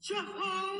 Jehovah.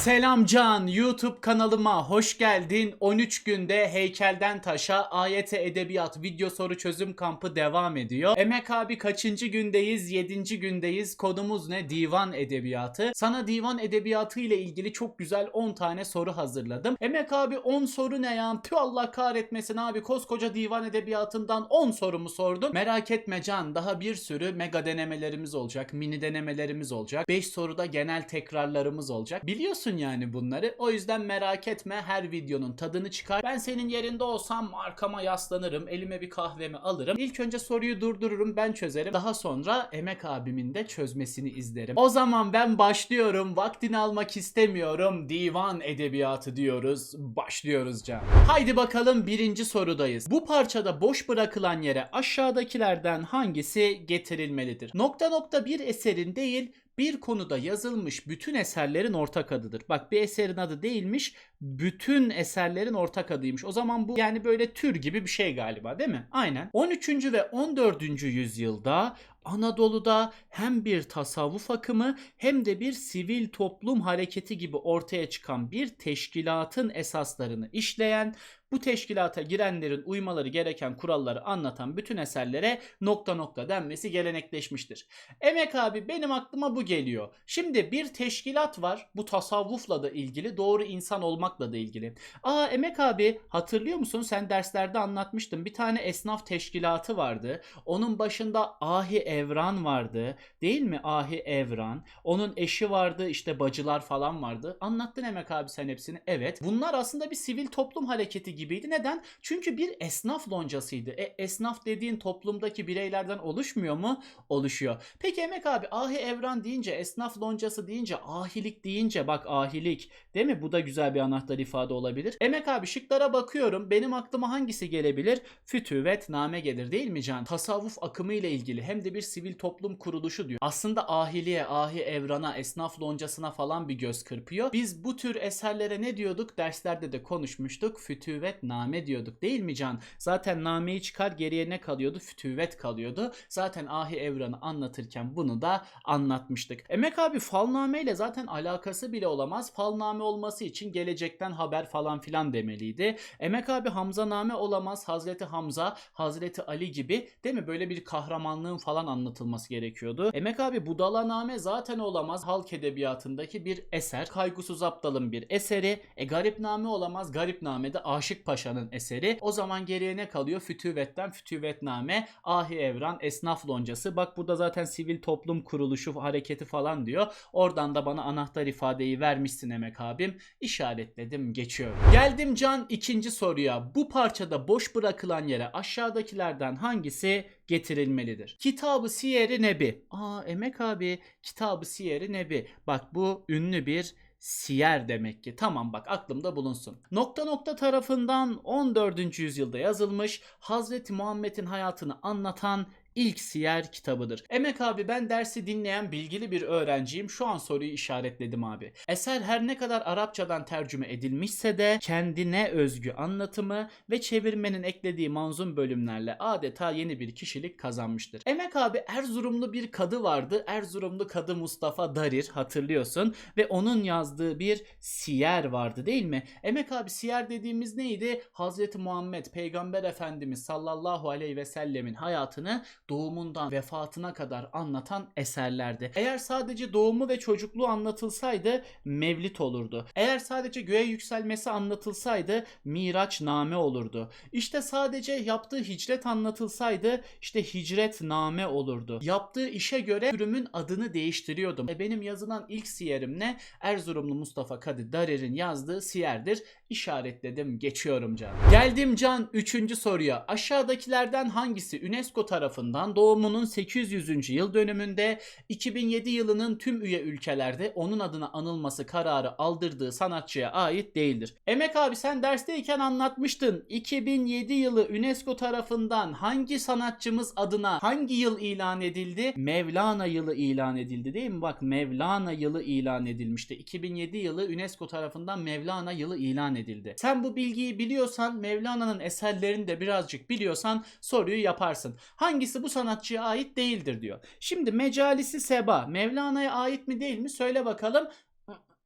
Selam Can, YouTube kanalıma hoş geldin. 13 günde heykelden taşa AYT Edebiyat video soru çözüm kampı devam ediyor. Emek abi kaçıncı gündeyiz? 7. gündeyiz. Kodumuz ne? Divan Edebiyatı. Sana divan edebiyatı ile ilgili çok güzel 10 tane soru hazırladım. Emek abi 10 soru ne ya? Tüh Allah kahretmesin abi koskoca divan edebiyatından 10 sorumu sordum. Merak etme Can, daha bir sürü mega denemelerimiz olacak, mini denemelerimiz olacak. 5 soruda genel tekrarlarımız olacak. Biliyorsun yani bunları. O yüzden merak etme her videonun tadını çıkar. Ben senin yerinde olsam arkama yaslanırım. Elime bir kahvemi alırım. İlk önce soruyu durdururum ben çözerim. Daha sonra Emek abimin de çözmesini izlerim. O zaman ben başlıyorum. Vaktini almak istemiyorum. Divan edebiyatı diyoruz. Başlıyoruz Can. Haydi bakalım birinci sorudayız. Bu parçada boş bırakılan yere aşağıdakilerden hangisi getirilmelidir? Nokta nokta bir eserin değil bir konuda yazılmış bütün eserlerin ortak adıdır. Bak bir eserin adı değilmiş, bütün eserlerin ortak adıymış. O zaman bu yani böyle tür gibi bir şey galiba değil mi? Aynen. 13. ve 14. yüzyılda Anadolu'da hem bir tasavvuf akımı hem de bir sivil toplum hareketi gibi ortaya çıkan bir teşkilatın esaslarını işleyen, bu teşkilata girenlerin uymaları gereken kuralları anlatan bütün eserlere nokta nokta denmesi gelenekleşmiştir. Emek abi benim aklıma bu geliyor. Şimdi bir teşkilat var. Bu tasavvufla da ilgili, doğru insan olmakla da ilgili. Aa Emek abi hatırlıyor musun? Sen derslerde anlatmıştın. Bir tane esnaf teşkilatı vardı. Onun başında Ahi Evran vardı. Değil mi Ahi Evran? Onun eşi vardı, işte bacılar falan vardı. Anlattın Emek abi sen hepsini. Evet. Bunlar aslında bir sivil toplum hareketi gibiydi. Neden? Çünkü bir esnaf loncasıydı. E, esnaf dediğin toplumdaki bireylerden oluşmuyor mu? Oluşuyor. Peki Emek abi Ahi Evran deyince, esnaf loncası deyince, ahilik deyince bak ahilik değil mi? Bu da güzel bir anahtar ifade olabilir. Emek abi şıklara bakıyorum. Benim aklıma hangisi gelebilir? Fütüvet name gelir değil mi Can? Tasavvuf akımı ile ilgili hem de bir sivil toplum kuruluşu diyor. Aslında ahiliye, ahi evrana, esnaf loncasına falan bir göz kırpıyor. Biz bu tür eserlere ne diyorduk? Derslerde de konuşmuştuk. Fütüvet name diyorduk değil mi Can? Zaten nameyi çıkar geriye ne kalıyordu? Fütüvet kalıyordu. Zaten ahi evranı anlatırken bunu da anlatmıştık. Emek abi falname ile zaten alakası bile olamaz. Falname olması için gelecekten haber falan filan demeliydi. Emek abi Hamzaname olamaz. Hazreti Hamza, Hazreti Ali gibi değil mi? Böyle bir kahramanlığın falan anlatılması gerekiyordu. Emek abi Budalaname zaten olamaz. Halk edebiyatındaki bir eser. Kaygısız Aptal'ın bir eseri. E Garipname olamaz. Garipname de Aşık Paşa'nın eseri. O zaman geriye ne kalıyor? Fütüvetten Fütüvetname, Ahi Evran, Esnaf Loncası. Bak burada zaten sivil toplum kuruluşu hareketi falan diyor. Oradan da bana anahtar ifadeyi vermişsin Emek abim. İşaretledim geçiyorum. Geldim Can ikinci soruya. Bu parçada boş bırakılan yere aşağıdakilerden hangisi getirilmelidir? Kitabı Siyer-i Nebi. Aa Emek abi Kitabı Siyer-i Nebi. Bak bu ünlü bir Siyer demek ki. Tamam bak aklımda bulunsun. Nokta nokta tarafından 14. yüzyılda yazılmış Hazreti Muhammed'in hayatını anlatan ilk siyer kitabıdır. Emek abi ben dersi dinleyen bilgili bir öğrenciyim. Şu an soruyu işaretledim abi. Eser her ne kadar Arapçadan tercüme edilmişse de kendine özgü anlatımı ve çevirmenin eklediği manzum bölümlerle adeta yeni bir kişilik kazanmıştır. Emek abi Erzurumlu bir kadı vardı. Erzurumlu kadı Mustafa Darir hatırlıyorsun ve onun yazdığı bir siyer vardı değil mi? Emek abi siyer dediğimiz neydi? Hazreti Muhammed Peygamber Efendimiz sallallahu aleyhi ve sellemin hayatını doğumundan vefatına kadar anlatan eserlerdi. Eğer sadece doğumu ve çocukluğu anlatılsaydı Mevlit olurdu. Eğer sadece göğe yükselmesi anlatılsaydı Miraç name olurdu. İşte sadece yaptığı hicret anlatılsaydı işte hicret name olurdu. Yaptığı işe göre türümün adını değiştiriyordum. E benim yazılan ilk siyerim ne? Erzurumlu Mustafa Kadı Darer'in yazdığı siyerdir. İşaretledim geçiyorum can. Geldim can 3. soruya. Aşağıdakilerden hangisi UNESCO tarafından doğumunun 800. yıl dönümünde 2007 yılının tüm üye ülkelerde onun adına anılması kararı aldırdığı sanatçıya ait değildir. Emek abi sen dersteyken anlatmıştın. 2007 yılı UNESCO tarafından hangi sanatçımız adına hangi yıl ilan edildi? Mevlana yılı ilan edildi değil mi? Bak Mevlana yılı ilan edilmişti. 2007 yılı UNESCO tarafından Mevlana yılı ilan edildi. Sen bu bilgiyi biliyorsan Mevlana'nın eserlerini de birazcık biliyorsan soruyu yaparsın. Hangisi bu sanatçıya ait değildir diyor. Şimdi Mecalisi Seba Mevlana'ya ait mi değil mi söyle bakalım.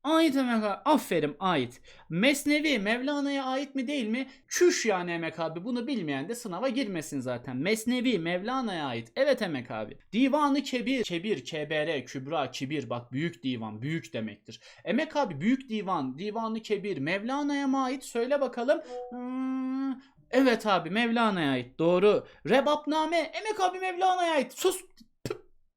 Ait Emek abi. Aferin ait. Mesnevi Mevlana'ya ait mi değil mi? Çüş yani Emek abi. Bunu bilmeyen de sınava girmesin zaten. Mesnevi Mevlana'ya ait. Evet Emek abi. Divanı Kebir. Kebir, KBR, Kübra, Kibir. Bak büyük divan. Büyük demektir. Emek abi büyük divan. Divanı Kebir. Mevlana'ya mı ait? Söyle bakalım. Hmm, evet abi Mevlana'ya ait. Doğru. Rebapname. Emek abi Mevlana'ya ait. Sus.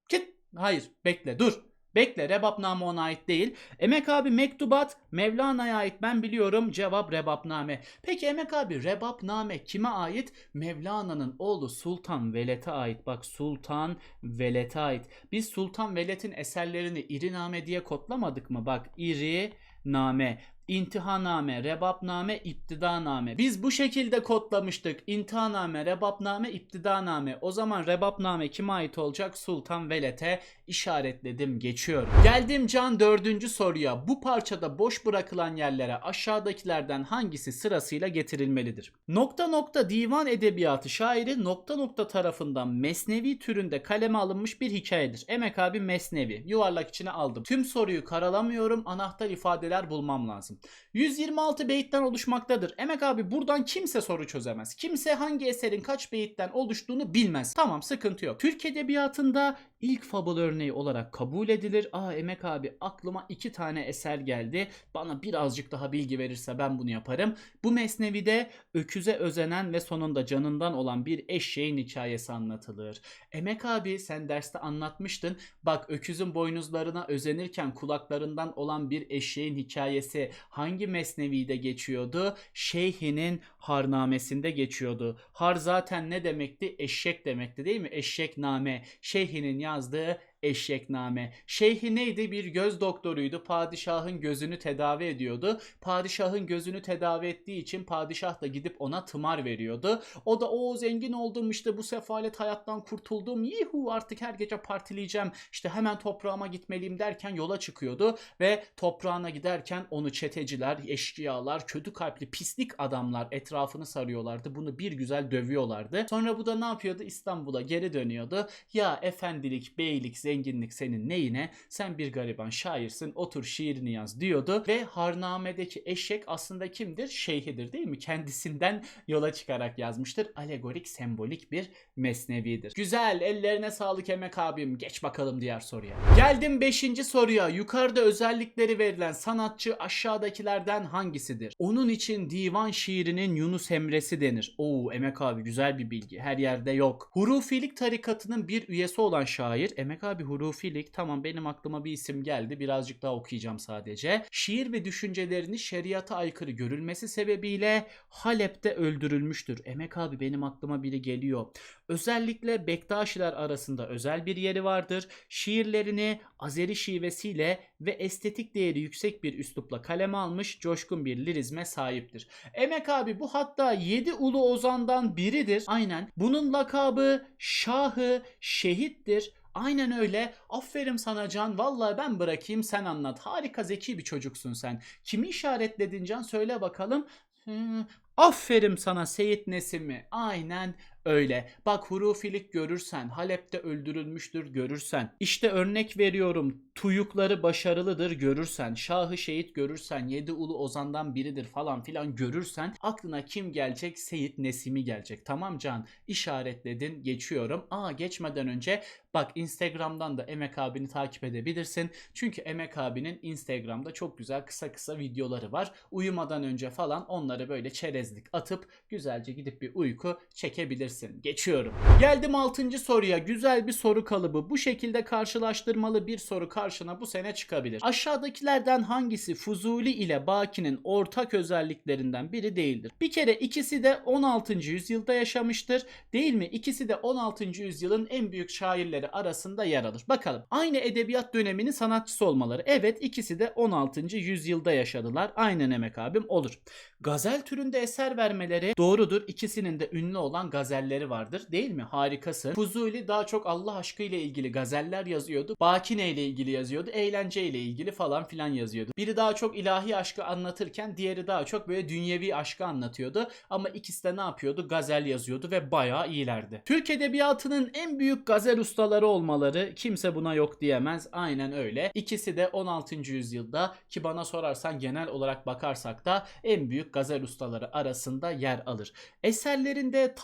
Git. Hayır. Bekle. Dur. Bekle Rebapname ona ait değil. Emek abi mektubat Mevlana'ya ait ben biliyorum cevap Rebapname. Peki Emek abi Rebapname kime ait? Mevlana'nın oğlu Sultan Veled'e ait. Bak Sultan Veled'e ait. Biz Sultan Veled'in eserlerini İriname diye kodlamadık mı? Bak İri Name, İntihaname, Rebapname, İptidaname. Biz bu şekilde kodlamıştık. İntihaname, Rebapname, İptidaname. O zaman Rebapname kime ait olacak? Sultan Veled'e işaretledim geçiyorum. Geldim Can dördüncü soruya. Bu parçada boş bırakılan yerlere aşağıdakilerden hangisi sırasıyla getirilmelidir? Nokta nokta divan edebiyatı şairi nokta nokta tarafından mesnevi türünde kaleme alınmış bir hikayedir. Emek abi mesnevi. Yuvarlak içine aldım. Tüm soruyu karalamıyorum. Anahtar ifadeler bulmam lazım. 126 beyitten oluşmaktadır. Emek abi buradan kimse soru çözemez. Kimse hangi eserin kaç beyitten oluştuğunu bilmez. Tamam sıkıntı yok. Türk edebiyatında ilk fabul örneği olarak kabul edilir. Aa Emek abi aklıma iki tane eser geldi. Bana birazcık daha bilgi verirse ben bunu yaparım. Bu mesnevide öküze özenen ve sonunda canından olan bir eşeğin hikayesi anlatılır. Emek abi sen derste anlatmıştın. Bak öküzün boynuzlarına özenirken kulaklarından olan bir eşeğin hikayesi hangi mesnevide geçiyordu? Şeyhinin harnamesinde geçiyordu. Har zaten ne demekti? Eşek demekti değil mi? Eşekname. Şeyhinin yazdığı Eşekname. Şeyhi neydi? Bir göz doktoruydu. Padişahın gözünü tedavi ediyordu. Padişahın gözünü tedavi ettiği için padişah da gidip ona tımar veriyordu. O da o zengin oldum işte bu sefalet hayattan kurtuldum. Yuhu artık her gece partileyeceğim. İşte hemen toprağıma gitmeliyim derken yola çıkıyordu ve toprağına giderken onu çeteciler, eşkıyalar, kötü kalpli pislik adamlar etrafını sarıyorlardı. Bunu bir güzel dövüyorlardı. Sonra bu da ne yapıyordu? İstanbul'a geri dönüyordu. Ya efendilik, beylik, zenginlik senin neyine? Sen bir gariban şairsin. Otur şiirini yaz diyordu. Ve Harname'deki eşek aslında kimdir? Şeyhidir değil mi? Kendisinden yola çıkarak yazmıştır. Alegorik, sembolik bir mesnevidir. Güzel. Ellerine sağlık Emek abim. Geç bakalım diğer soruya. Geldim 5. soruya. Yukarıda özellikleri verilen sanatçı aşağıdakilerden hangisidir? Onun için divan şiirinin Yunus Emre'si denir. Oo Emek abi güzel bir bilgi. Her yerde yok. Hurufilik tarikatının bir üyesi olan şair. Emek abi hurufilik. Tamam benim aklıma bir isim geldi. Birazcık daha okuyacağım sadece. Şiir ve düşüncelerini şeriata aykırı görülmesi sebebiyle Halep'te öldürülmüştür. Emek abi benim aklıma biri geliyor. Özellikle Bektaşiler arasında özel bir yeri vardır. Şiirlerini Azeri şivesiyle ve estetik değeri yüksek bir üslupla kaleme almış coşkun bir lirizme sahiptir. Emek abi bu hatta 7 ulu ozandan biridir. Aynen. Bunun lakabı Şahı Şehittir. Aynen öyle. Aferin sana Can. Vallahi ben bırakayım sen anlat. Harika zeki bir çocuksun sen. Kimi işaretledin Can? Söyle bakalım. Hmm, Aferin sana Seyit Nesimi. Aynen öyle. Bak hurufilik görürsen, Halep'te öldürülmüştür görürsen. İşte örnek veriyorum. Tuyukları başarılıdır görürsen, Şahı Şehit görürsen, Yedi Ulu Ozan'dan biridir falan filan görürsen aklına kim gelecek? Seyit Nesimi gelecek. Tamam Can işaretledin geçiyorum. Aa geçmeden önce bak Instagram'dan da Emek abini takip edebilirsin. Çünkü Emek abinin Instagram'da çok güzel kısa kısa videoları var. Uyumadan önce falan onları böyle çerezlik atıp güzelce gidip bir uyku çekebilirsin. Geçiyorum. Geldim 6. soruya. Güzel bir soru kalıbı. Bu şekilde karşılaştırmalı bir soru karşına bu sene çıkabilir. Aşağıdakilerden hangisi Fuzuli ile Baki'nin ortak özelliklerinden biri değildir? Bir kere ikisi de 16. yüzyılda yaşamıştır. Değil mi? İkisi de 16. yüzyılın en büyük şairleri arasında yer alır. Bakalım. Aynı edebiyat döneminin sanatçısı olmaları. Evet ikisi de 16. yüzyılda yaşadılar. Aynen Emek abim olur. Gazel türünde eser vermeleri doğrudur. İkisinin de ünlü olan gazel gazelleri vardır değil mi? Harikasın. Fuzuli daha çok Allah aşkı ile ilgili gazeller yazıyordu. Bakine ile ilgili yazıyordu. Eğlence ile ilgili falan filan yazıyordu. Biri daha çok ilahi aşkı anlatırken diğeri daha çok böyle dünyevi aşkı anlatıyordu. Ama ikisi de ne yapıyordu? Gazel yazıyordu ve bayağı iyilerdi. Türk edebiyatının en büyük gazel ustaları olmaları kimse buna yok diyemez. Aynen öyle. İkisi de 16. yüzyılda ki bana sorarsan genel olarak bakarsak da en büyük gazel ustaları arasında yer alır. Eserlerinde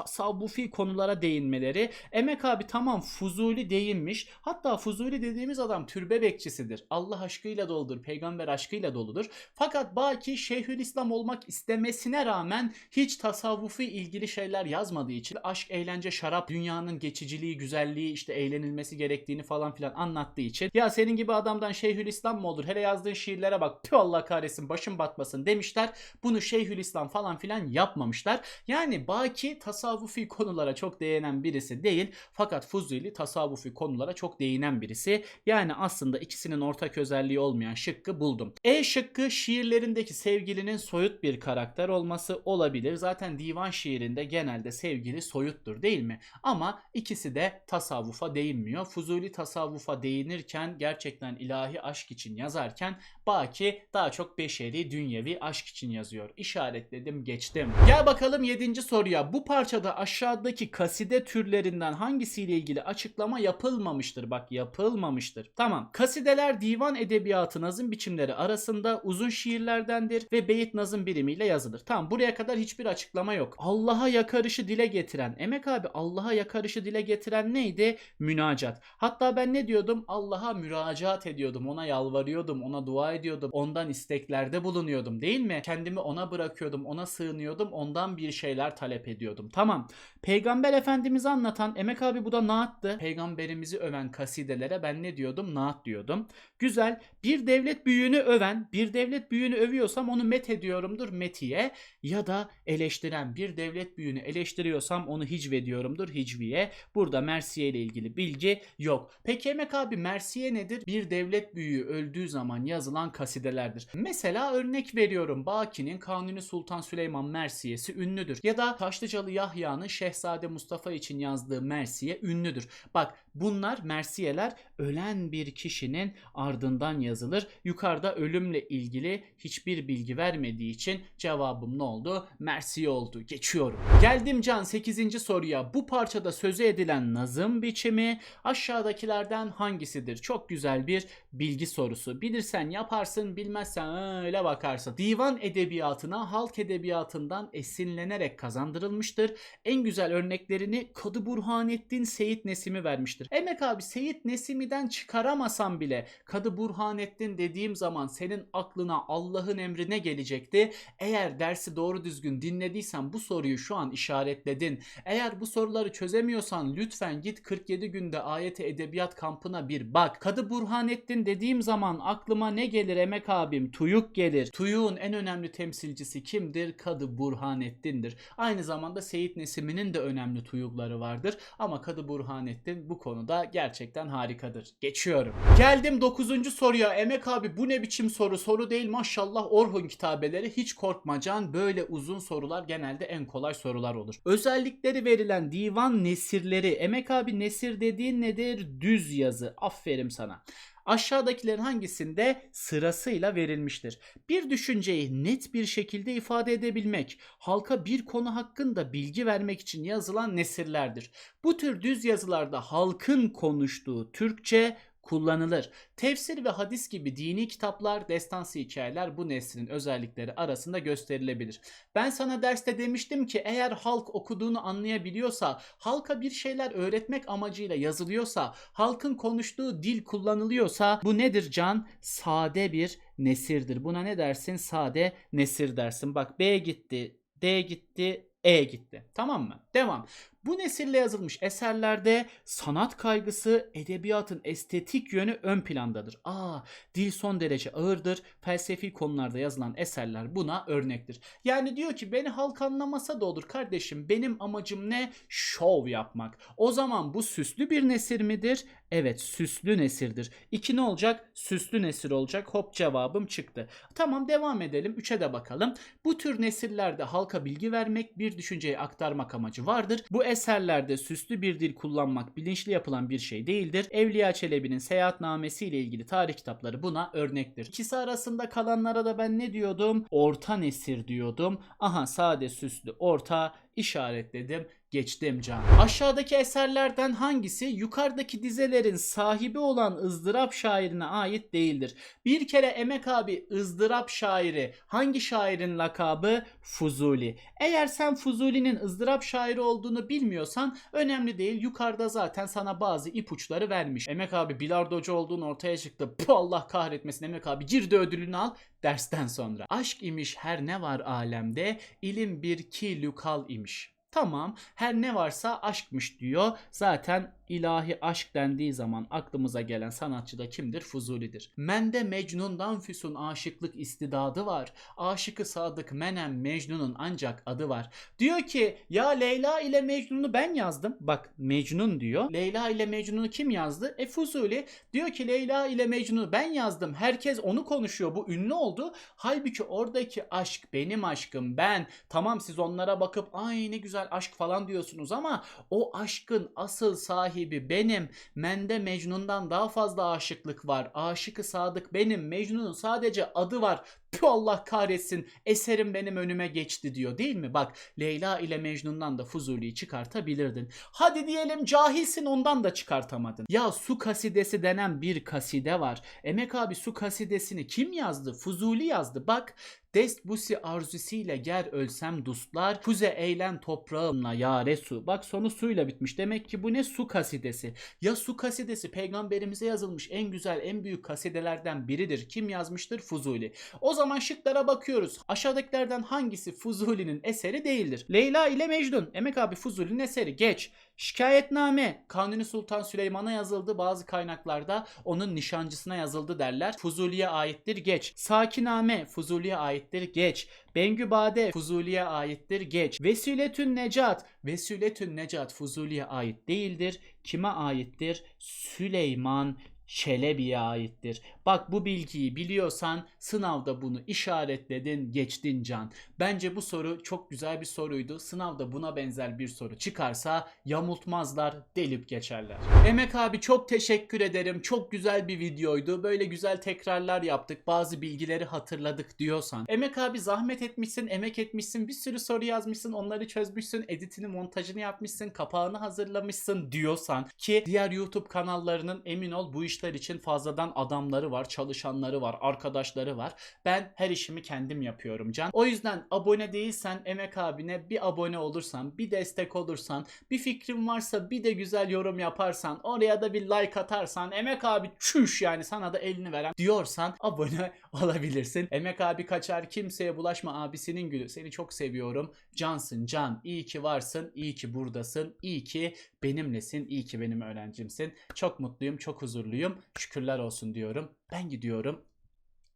tasavvufi konulara değinmeleri Emek abi tamam Fuzuli değinmiş. Hatta Fuzuli dediğimiz adam türbe bekçisidir. Allah aşkıyla doludur, peygamber aşkıyla doludur. Fakat Baki Şeyhülislam olmak istemesine rağmen hiç tasavvufi ilgili şeyler yazmadığı için aşk, eğlence, şarap, dünyanın geçiciliği, güzelliği, işte eğlenilmesi gerektiğini falan filan anlattığı için ya senin gibi adamdan Şeyhülislam mı olur? Hele yazdığın şiirlere bak. Tüh Allah kahretsin başım batmasın demişler. Bunu Şeyhülislam falan filan yapmamışlar. Yani Baki tasavvufi konulara çok değinen birisi değil. Fakat Fuzuli tasavvufi konulara çok değinen birisi. Yani aslında ikisinin ortak özelliği olmayan şıkkı buldum. E şıkkı şiirlerindeki sevgilinin soyut bir karakter olması olabilir. Zaten divan şiirinde genelde sevgili soyuttur değil mi? Ama ikisi de tasavvufa değinmiyor. Fuzuli tasavvufa değinirken gerçekten ilahi aşk için yazarken Baki daha çok beşeri, dünyevi aşk için yazıyor. İşaretledim geçtim. Gel bakalım 7. soruya. Bu parçada aşağıdaki kaside türlerinden hangisiyle ilgili açıklama yapılmamıştır? Bak yapılmamıştır. Tamam. Kasideler divan edebiyatı nazım biçimleri arasında uzun şiirlerdendir ve beyit nazım birimiyle yazılır. Tamam buraya kadar hiçbir açıklama yok. Allah'a yakarışı dile getiren. Emek abi Allah'a yakarışı dile getiren neydi? Münacat. Hatta ben ne diyordum? Allah'a müracaat ediyordum. Ona yalvarıyordum. Ona dua ediyordum. Ondan isteklerde bulunuyordum değil mi? Kendimi ona bırakıyordum. Ona sığınıyordum. Ondan bir şeyler talep ediyordum. Tamam. Peygamber Efendimiz'i anlatan Emek abi bu da naattı. Peygamberimizi öven kasidelere ben ne diyordum? Naat diyordum. Güzel. Bir devlet büyüğünü öven, bir devlet büyüğünü övüyorsam onu met ediyorumdur metiye ya da eleştiren bir devlet büyüğünü eleştiriyorsam onu hicve diyorumdur hicviye. Burada Mersiye ile ilgili bilgi yok. Peki Emek abi Mersiye nedir? Bir devlet büyüğü öldüğü zaman yazılan kasidelerdir. Mesela örnek veriyorum. Baki'nin Kanuni Sultan Süleyman Mersiyesi ünlüdür. Ya da Taşlıcalı Yahya'nın Şehzade Mustafa için yazdığı Mersiye ünlüdür. Bak bunlar Mersiyeler ölen bir kişinin ardından yazılır. Yukarıda ölümle ilgili hiçbir bilgi vermediği için cevabım ne oldu? Mersiye oldu. Geçiyorum. Geldim Can 8. soruya. Bu parçada sözü edilen nazım biçimi aşağıdakilerden hangisidir? Çok güzel bir bilgi sorusu. Bilirsen yaparsın, bilmezsen öyle bakarsın. Divan edebiyatına halk edebiyatından esinlenerek kazandırılmıştır. En güzel örneklerini Kadı Burhanettin Seyit Nesimi vermiştir. Emek abi Seyit Nesimi'den çıkaramasam bile Kadı Burhanettin dediğim zaman senin aklına Allah'ın emri ne gelecekti? Eğer dersi doğru düzgün dinlediysen bu soruyu şu an işaretledin. Eğer bu soruları çözemiyorsan lütfen git 47 günde ayeti edebiyat kampına bir bak. Kadı Burhanettin dediğim zaman aklıma ne gelir Emek abim? Tuyuk gelir. Tuyuk'un en önemli temsilcisi kimdir? Kadı Burhanettin'dir. Aynı zamanda Seyit Nesimi'nin de önemli tuyukları vardır. Ama Kadı Burhanettin bu konuda gerçekten harikadır. Geçiyorum. Geldim 9. soruya. Emek abi bu ne biçim soru? Soru değil maşallah Orhun kitabeleri. Hiç korkma Can. Böyle uzun sorular genelde en kolay sorular olur. Özellikleri verilen divan nesirleri. Emek abi nesir dediğin nedir? Düz yazı. Aferin sana. Aşağıdakilerin hangisinde sırasıyla verilmiştir? Bir düşünceyi net bir şekilde ifade edebilmek, halka bir konu hakkında bilgi vermek için yazılan nesirlerdir. Bu tür düz yazılarda halkın konuştuğu Türkçe kullanılır. Tefsir ve hadis gibi dini kitaplar, destansı hikayeler bu neslin özellikleri arasında gösterilebilir. Ben sana derste demiştim ki eğer halk okuduğunu anlayabiliyorsa, halka bir şeyler öğretmek amacıyla yazılıyorsa, halkın konuştuğu dil kullanılıyorsa bu nedir Can? Sade bir nesirdir. Buna ne dersin? Sade nesir dersin. Bak B gitti, D gitti, E gitti. Tamam mı? Devam. Bu nesille yazılmış eserlerde sanat kaygısı, edebiyatın estetik yönü ön plandadır. Aa, dil son derece ağırdır. Felsefi konularda yazılan eserler buna örnektir. Yani diyor ki beni halk anlamasa da olur kardeşim. Benim amacım ne? Şov yapmak. O zaman bu süslü bir nesir midir? Evet, süslü nesirdir. İki ne olacak? Süslü nesir olacak. Hop cevabım çıktı. Tamam devam edelim. Üçe de bakalım. Bu tür nesillerde halka bilgi vermek, bir düşünceyi aktarmak amacı vardır. Bu eserlerde süslü bir dil kullanmak bilinçli yapılan bir şey değildir. Evliya Çelebi'nin seyahatnamesi ile ilgili tarih kitapları buna örnektir. İkisi arasında kalanlara da ben ne diyordum? Orta nesir diyordum. Aha sade süslü orta işaretledim geçtim can. Aşağıdaki eserlerden hangisi yukarıdaki dizelerin sahibi olan ızdırap şairine ait değildir? Bir kere Emek abi ızdırap şairi hangi şairin lakabı? Fuzuli. Eğer sen Fuzuli'nin ızdırap şairi olduğunu bilmiyorsan önemli değil. Yukarıda zaten sana bazı ipuçları vermiş. Emek abi bilardocu olduğun ortaya çıktı. Bu Allah kahretmesin Emek abi gir ödülünü al dersten sonra. Aşk imiş her ne var alemde, ilim bir ki lükal imiş. Tamam her ne varsa aşkmış diyor. Zaten ilahi aşk dendiği zaman aklımıza gelen sanatçı da kimdir? Fuzuli'dir. Mende Mecnun'dan füsun aşıklık istidadı var. Aşıkı sadık menem Mecnun'un ancak adı var. Diyor ki ya Leyla ile Mecnun'u ben yazdım. Bak Mecnun diyor. Leyla ile Mecnun'u kim yazdı? E Fuzuli. Diyor ki Leyla ile Mecnun'u ben yazdım. Herkes onu konuşuyor. Bu ünlü oldu. Halbuki oradaki aşk benim aşkım ben. Tamam siz onlara bakıp ay ne güzel aşk falan diyorsunuz ama o aşkın asıl sahibi benim. Mende Mecnun'dan daha fazla aşıklık var. Aşıkı sadık benim. Mecnun'un sadece adı var. Pü Allah kahretsin eserim benim önüme geçti diyor değil mi? Bak Leyla ile Mecnun'dan da Fuzuli'yi çıkartabilirdin. Hadi diyelim cahilsin ondan da çıkartamadın. Ya su kasidesi denen bir kaside var. Emek abi su kasidesini kim yazdı? Fuzuli yazdı. Bak Dest busi arzusiyle ger ölsem dustlar Fuze eğlen toprağımla yare su Bak sonu suyla bitmiş demek ki bu ne su kasidesi Ya su kasidesi peygamberimize yazılmış en güzel en büyük kasidelerden biridir Kim yazmıştır Fuzuli O zaman şıklara bakıyoruz. Aşağıdakilerden hangisi Fuzuli'nin eseri değildir? Leyla ile Mecnun. Emek abi Fuzuli'nin eseri. Geç. Şikayetname. Kanuni Sultan Süleyman'a yazıldı bazı kaynaklarda. Onun nişancısına yazıldı derler. Fuzuli'ye aittir. Geç. Sakiname. Fuzuli'ye aittir. Geç. Bengübade. Fuzuli'ye aittir. Geç. Vesületün Necat. Vesületün Necat Fuzuli'ye ait değildir. Kime aittir? Süleyman Çelebi'ye aittir. Bak bu bilgiyi biliyorsan sınavda bunu işaretledin, geçtin can. Bence bu soru çok güzel bir soruydu. Sınavda buna benzer bir soru çıkarsa yamultmazlar, delip geçerler. Emek abi çok teşekkür ederim. Çok güzel bir videoydu. Böyle güzel tekrarlar yaptık. Bazı bilgileri hatırladık diyorsan. Emek abi zahmet etmişsin, emek etmişsin. Bir sürü soru yazmışsın, onları çözmüşsün. Editini, montajını yapmışsın, kapağını hazırlamışsın diyorsan ki diğer YouTube kanallarının emin ol bu işler için fazladan adamları var, çalışanları var, arkadaşları var. Ben her işimi kendim yapıyorum can. O yüzden abone değilsen Emek abine bir abone olursan, bir destek olursan, bir fikrin varsa bir de güzel yorum yaparsan, oraya da bir like atarsan, Emek abi çüş yani sana da elini veren diyorsan abone olabilirsin. Emek abi kaçar kimseye bulaşma abisinin gülü. Seni çok seviyorum. Cansın can. İyi ki varsın. iyi ki buradasın. iyi ki benimlesin. iyi ki benim öğrencimsin. Çok mutluyum. Çok huzurluyum. Şükürler olsun diyorum. Ben gidiyorum.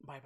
Bay bay.